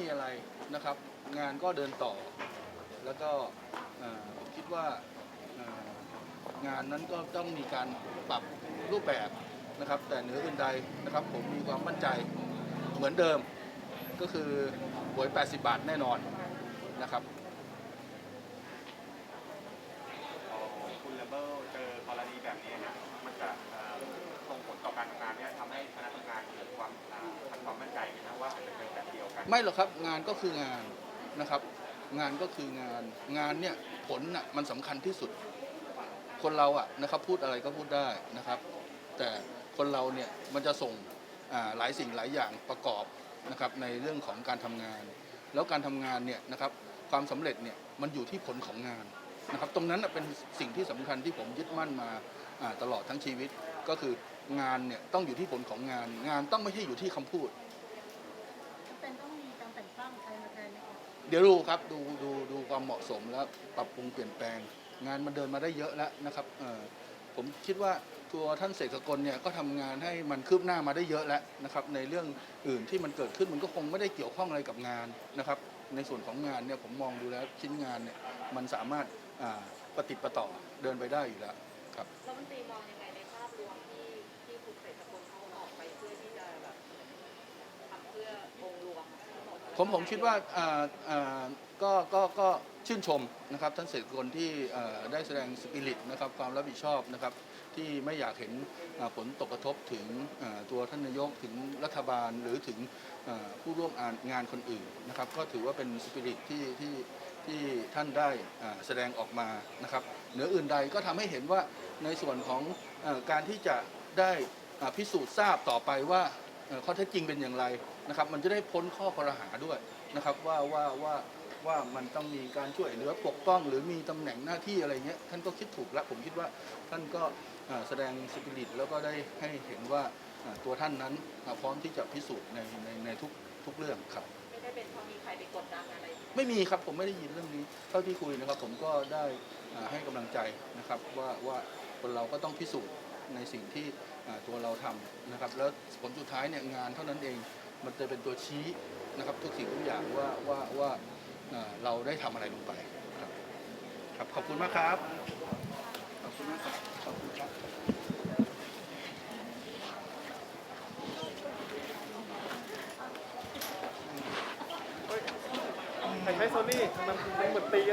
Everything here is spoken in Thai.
มีอะไรนะครับ งานก็เดินต่อ แล้วก็คิดว่างานนั้นก็ต้องมีการปรับรูปแบบนะครับ แต่เหนืออื่นใดนะครับ ผมมีความมั่นใจเหมือนเดิมก็คือหวย 80 บาทแน่นอนนะครับ คุณเลเบล ไม่หรอกครับงานก็คืองานนะครับ งานก็คืองานงานเนี่ยผลน่ะมันสำคัญที่สุด คนเราอะนะครับพูดอะไรก็พูดได้นะครับ แต่คนเราเนี่ยมันจะส่งหลายสิ่งหลายอย่างประกอบนะครับในเรื่องของการทำงาน แล้วการทำงานเนี่ยนะครับความสำเร็จเนี่ยมันอยู่ที่ผลของงานนะครับ ตรงนั้นเป็นสิ่งที่สำคัญที่ผมยึดมั่นมาตลอดทั้งชีวิตก็คืองานเนี่ยต้องอยู่ที่ผลของงาน งานต้องไม่ใช่อยู่ที่คำพูด เดี๋ยวดูครับดูดูดูความเหมาะสมแล้วปรับปรุงเปลี่ยนแปลง งานมันเดินมาได้เยอะแล้วนะครับเอ่อผมคิดว่าตัวท่านเสกสกลเนี่ยก็ทำงานให้มันคืบหน้ามาได้เยอะแล้วนะครับในเรื่องอื่นที่มันเกิดขึ้นมันก็คงไม่ได้เกี่ยวข้องอะไรกับงานนะครับ ในส่วนของงานเนี่ยผมมองดูแล้วชิ้นงานเนี่ยมันสามารถอ่าปฏิดประต่อเดินไปได้อยู่แล้วครับ รัฐมนตรีมองยังไงในภาพรวมที่คุณเศรษฐพลเขาออกไปเพื่อที่จะแบบทำเพื่อองค์รวมทั้งหด ผมผมคิดว่าอ่าอ่าก็ก็ก็ชื่นชมนะครับท่านเศรษฐกลที่เอ่อได้แสดงสปิริตนะครับความรับผิดชอบนะครับที่ไม่อยากเห็นอ่าผลตกกระทบถึงอ่าตัวท่านนายกถึงรัฐบาลหรือถึงอ่าผู้ร่วมงานคนอื่นนะครับก็ถือว่าเป็นสปิริตที่ที่ที่ท่านได้อ่าแสดงออกมานะครับเหนืออื่นใดก็ทำให้เห็นว่าในส่วนของเออการที่จะได้ อ่าพิสูจน์ทราบต่อไปว่า ข้อเท็จจริงเป็นอย่างไรนะครับ มันจะได้พ้นข้อคอรหาด้วยนะครับว่าว่าว่าว่ามันต้องมีการช่วยเหลือปกป้อง หรือมีตำแหน่งหน้าที่อะไรเงี้ยท่านก็คิดถูกแล้วผมคิดว่าท่านก็เอ่อแสดงสปิริตแล้วก็ได้ให้เห็นว่าเอ่อตัวท่านนั้นเอ่อพร้อมที่จะพิสูจน์ในในในทุกทุกเรื่องครับไม่ได้เป็นเพราะมีใครไปกดดันอะไรไม่มีครับผมไม่ได้ยินเรื่องนี้เท่าที่คุยนะครับ ผมก็ได้อ่าให้กำลังใจนะครับว่าว่าคนเราก็ต้องพิสูจน์ ในสิ่งที่ตัวเราทำนะครับ แล้วผลสุดท้ายเนี่ยงานเท่านั้นเองมันจะเป็นตัวชี้นะครับทุกสิ่งทุกอย่างว่าว่าว่าอ่าเราได้ทำอะไรลงไปครับครับขอบคุณมากครับขอบคุณมากครับขอบคุณครับใครใช้โซนี่มันเหมือนตี